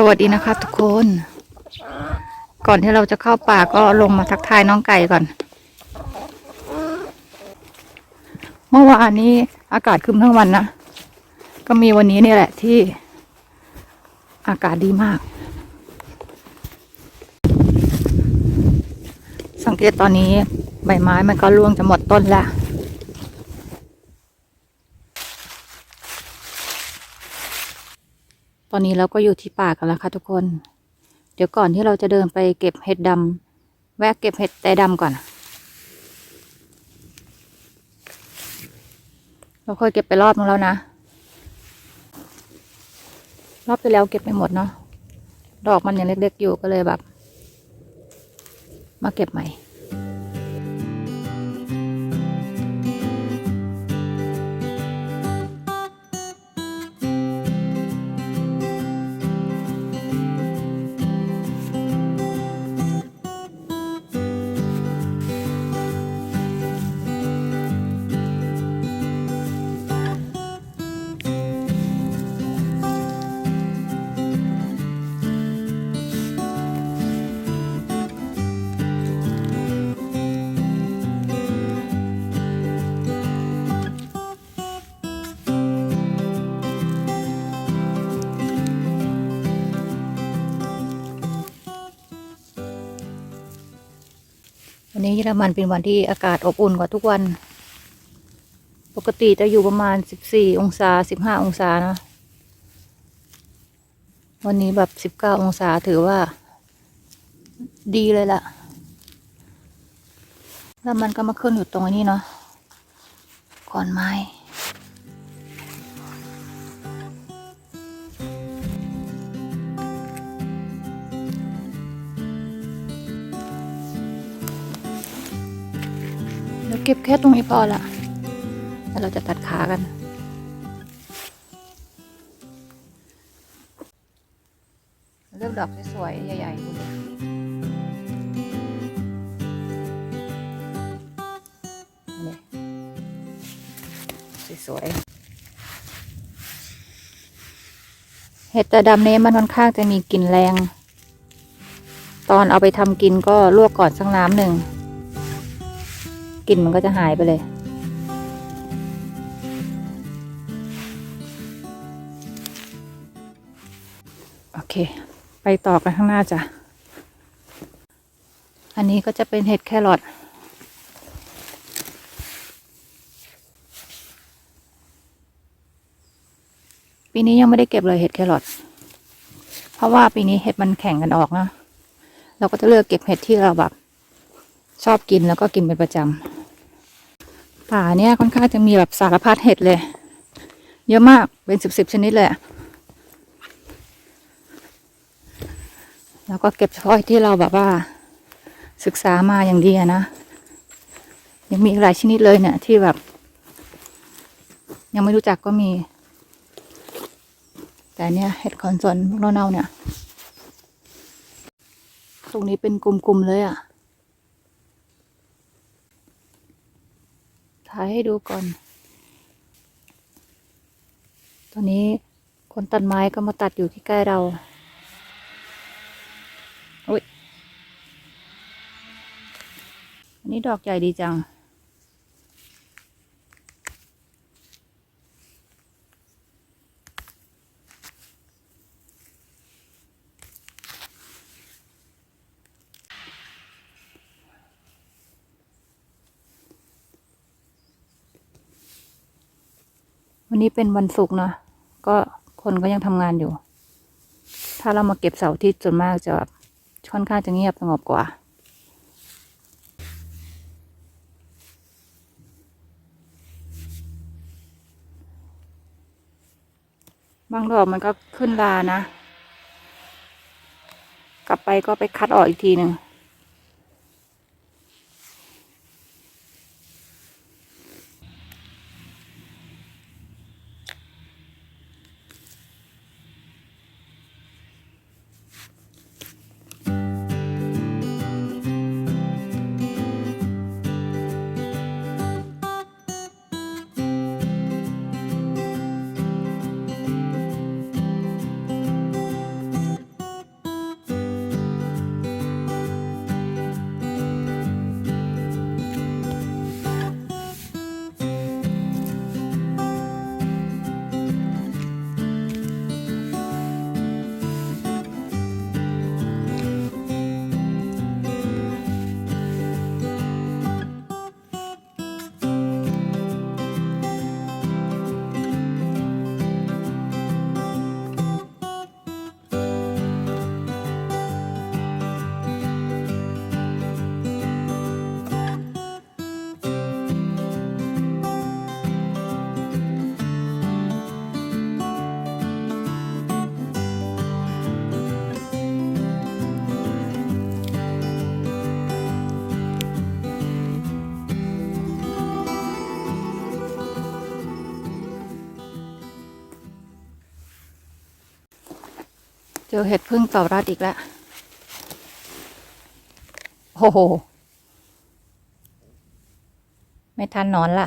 สวัสดีนะคะทุกคน ก่อนที่เราจะเข้าป่าก็ลงมาทักทายน้องไก่ก่อน เมื่อวานนี้อากาศคึมทั้งวันนะ ก็มีวันนี้นี่แหละที่อากาศดีมาก สังเกตตอนนี้ใบไม้มันก็ร่วงจะหมดต้นแล้ว ตอนนี้เราก็อยู่ที่ป่ากันแล้วค่ะทุกคน เดี๋ยวก่อนที่เราจะเดินไปเก็บเห็ดดำแวะเก็บเห็ดแต่ดำก่อน เราเคยเก็บไปรอบนึงแล้วนะ รอบที่แล้วเก็บไม่หมดเนาะ ดอกมันยังเล็กๆอยู่ก็เลยแบบ มาเก็บใหม่ วันนี้เยอรมันเป็นวันที่อากาศอบอุ่นกว่าทุกวัน ปกติจะอยู่ประมาณสิบสี่องศาสิบห้าองศานะ วันนี้แบบสิบเก้าองศาถือว่า ดีเลยล่ะ แล้วมันก็มาขึ้นอยู่ตรงนี้เนาะขอนไม้ ก็บแค่ตรงนี้พอละแล้วเราจะตัดขากัน เลือกดอกสวยๆใหญ่ๆดูนี่สวยเห็ดตาดำเนี้มันค่อนข้างจะมีกลิ่นแรง ตอนเอาไปทำกินก็ลวกก่อนสักน้ำหนึ่ง กลิ่นมันก็จะหายไปเลย โอเค ไปต่อกันข้างหน้าจ้ะ อันนี้ก็จะเป็นเห็ดแครอทปีนี้ยังไม่ได้เก็บเลยเห็ดแครอทเพราะว่าปีนี้เห็ดมันแข่งกันออกนะ เราก็จะเลือกเก็บเห็ดที่เราแบบชอบกินแล้วก็กินเป็นประจำ ป่าเนี่ยค่อนข้างจะมีแบบสารพัดเห็ดเลย เยอะมากเป็นสิบสิบชนิดเลยแล้วก็เก็บเฉพาะที่เราแบบว่า ศึกษามาอย่างดีนะ ยังมีหลายชนิดเลยเนี่ย ที่แบบ ยังไม่รู้จักก็มี แต่เนี่ยเห็ดคอนซอนพวกเน่าเนี่ย ตรงนี้เป็นกลุ่มๆเลยอะถ่าย ให้ดูก่อน ตอนนี้คนตัดไม้ก็มาตัดอยู่ที่ใกล้เราอุ้ยอันนี้ดอกใหญ่ดีจัง วันนี้เป็นวันศุกร์เนาะก็คนก็ยังทำงานอยู่ ถ้าเรามาเก็บเสาร์อาทิตย์ส่วนมากจะแบบค่อนข้างจะเงียบสงบกว่า บางดอกมันก็ขึ้นลานะ กลับไปก็ไปคัดออกอีกทีหนึ่ง เจอเห็ดพึ่งเต่ารัดอีกแล้ว โอ้โห ไม่ทันนอนละ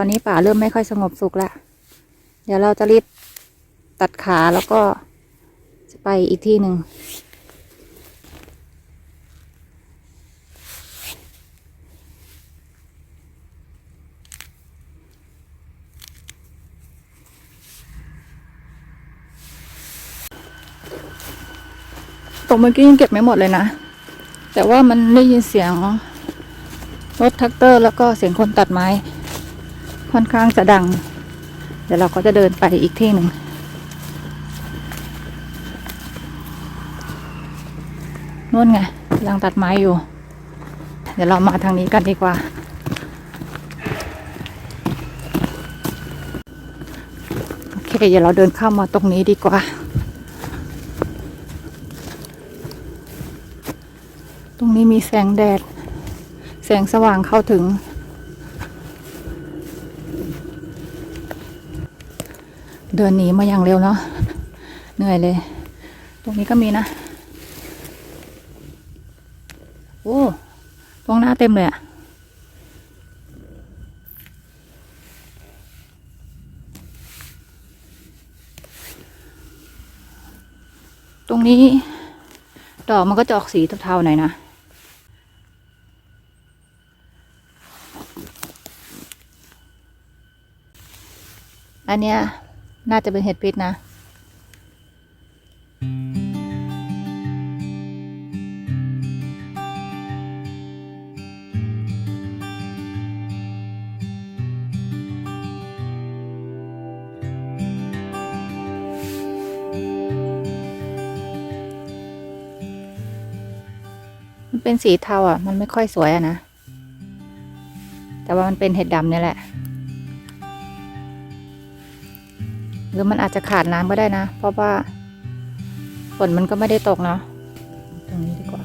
ตอนนี้ป่าเริ่มไม่ค่อยสงบสุขแล้วเดี๋ยวเราจะรีบตัดขาแล้วก็จะไปอีกที่หนึ่งตรงเมื่อกี้ยังเก็บไม่หมดเลยนะ แต่ว่ามันได้ยินเสียงรถแท็กเตอร์แล้วก็เสียงคนตัดไม้ ค่อนข้างจะดัง เดี๋ยวเราก็จะเดินไปอีกที่หนึ่งนู่นไงกำลังตัดไม้อยู่ เดี๋ยวเรามาทางนี้กันดีกว่า โอเค เดี๋ยวเราเดินเข้ามาตรงนี้ดีกว่า ตรงนี้มีแสงแดด แสงสว่างเข้าถึง เดินหนีมาอย่างเร็วเนาะเหนื่อยเลย ตรงนี้ก็มีนะ โอ้ ตรงหน้าเต็มเลยอะตรงนี้ ดอกมันก็จะออกสีเทาๆหน่อยนะ อันเนี้ย น่าจะเป็นเห็ดพิษนะ มันเป็นสีเทาอะ มันไม่ค่อยสวยอะนะ แต่ว่ามันเป็นเห็ดดำเนี่ยแหละ รือมันอาจจะขาดน้ำก็ได้นะ เพราะว่าฝนมันก็ไม่ได้ตกเนาะตรงนี้ดีกว่า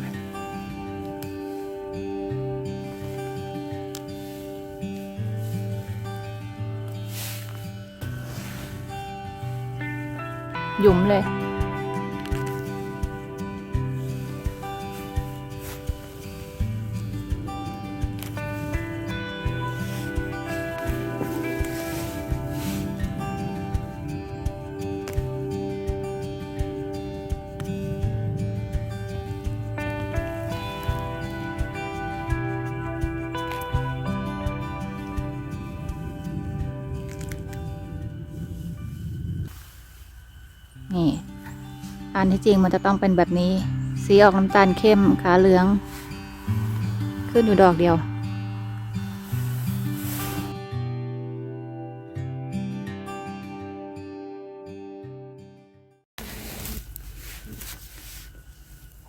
หยุมเลย อันที่จริงมันจะต้องเป็นแบบนี้ สีออกน้ำตาลเข้มขาเหลือง ขึ้นอยู่ดอกเดียว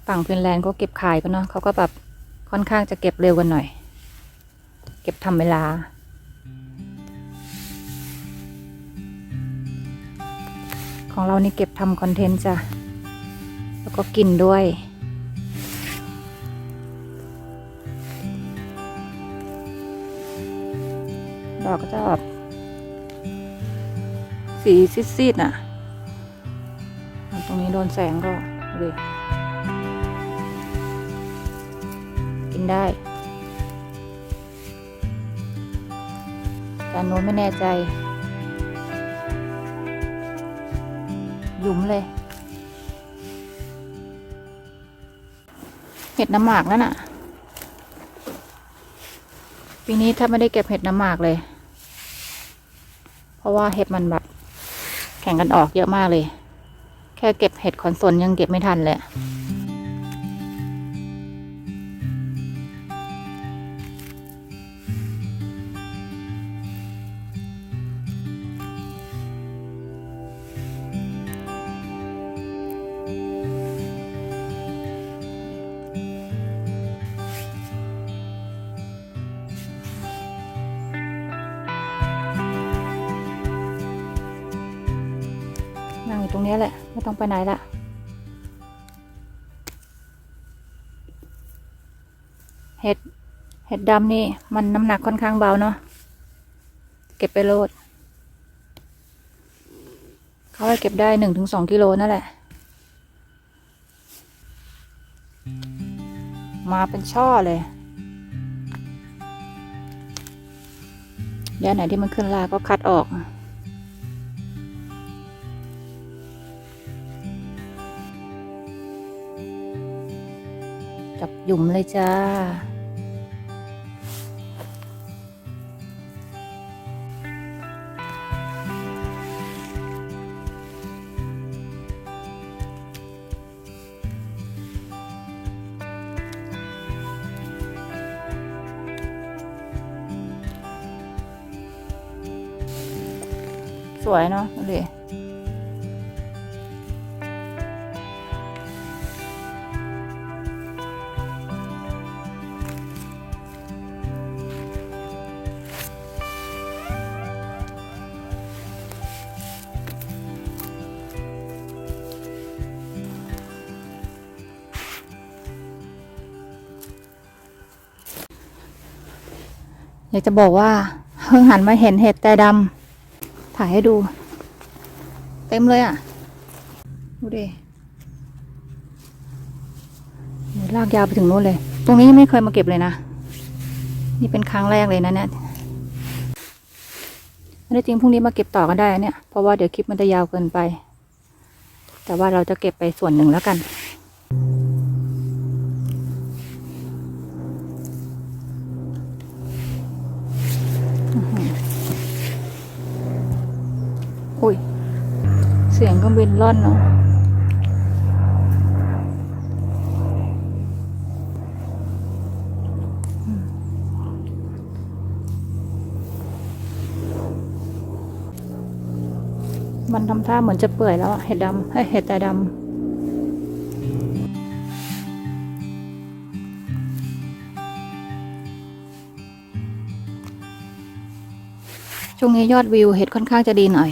ฝั่งฟินแลนด์ก็เก็บขายกันเนาะเขาก็แบบค่อนข้างจะเก็บเร็วกันหน่อย เก็บทำเวลาของเรานี่เก็บทำคอนเทนต์จ้ะ ก็กินด้วย ดอกก็จะแบบสีซีดๆน่ะ ตรงนี้โดนแสงก็เลยกินได้แต่อันโน้นไม่แน่ใจ หยุมเลย เห็ดน้ำหมากนั่นน่ะ ปีนี้ถ้าไม่ได้เก็บเห็ดน้ำหมากเลย เพราะว่าเห็ดมันแบบ แข่งกันออกเยอะมากเลย แค่เก็บเห็ดคอนโซลยังเก็บไม่ทันเลย รงนี้แหละ ไม่ต้องไปไหนละเห็ดเห็ดดำนี่มันน้ำหนักค่อนข้างเบาเนาะเก็บไปโลดเขาให้เก็บได้หนึ่งถึงสองกิโลนั่นแหละ มาเป็นช่อเลยดี๋ยวไหนที่มันขึ้นลาก็คัดออก หยุมเลยจ้า สวยเนาะดูดิ อยากจะบอกว่าเพิ่งหันมาเห็นเห็ดแต่ดำถ่ายให้ดู เต็มเลยอะ ดูดิลากยาวไปถึงนู้นเลย ตรงนี้ยังไม่เคยมาเก็บเลยนะ นี่เป็นครั้งแรกเลยนะเนี่ยอันนี้จริงพรุ่งนี้มาเก็บต่อกันได้เนี่ย เพราะว่าเดี๋ยวคลิปมันจะยาวเกินไป แต่ว่าเราจะเก็บไปส่วนหนึ่งแล้วกัน อุ้ย ร่อนล่อนเนาะมันทำท่าเหมือนจะเปื่อยแล้วเห็ดดำเฮ้ยเห็ดแต่ดำช่วงนี้ยอดวิวเห็ดค่อนข้างจะดีหน่อย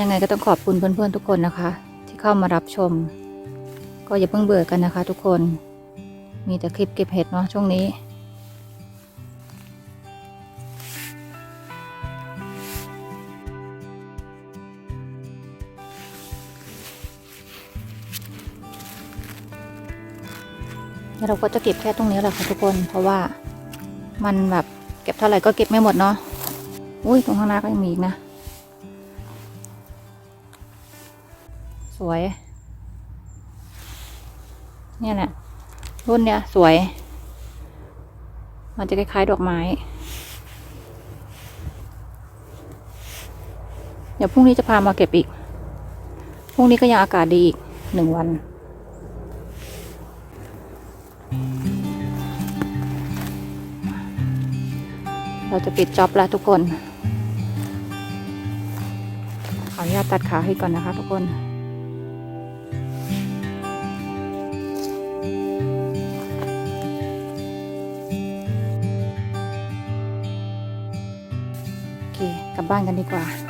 ยังไงก็ต้องขอบคุณเพื่อนๆทุกคนนะคะ ที่เข้ามารับชม ก็อย่าเพิ่งเบื่อกันนะคะ ทุกคน มีแต่คลิปเก็บเห็ดเนาะช่วงนี้ เราก็จะเก็บแค่ตรงนี้แหละค่ะทุกคน เพราะว่ามันแบบเก็บเท่าไหร่ก็เก็บไม่หมดเนาะ อุ้ยตรงข้างหน้าก็ยังมีอีกนะ สวย เนี่ยแหละ รุ่นเนี้ยสวย มันจะคล้ายๆดอกไม้ เดี๋ยวพรุ่งนี้จะพามาเก็บอีก พรุ่งนี้ก็ยังอากาศดีอีกหนึ่งวัน เราจะปิดจ็อบแล้วทุกคนขออนุญาตตัดขาให้ก่อนนะคะทุกคน บ้านกันดีกว่า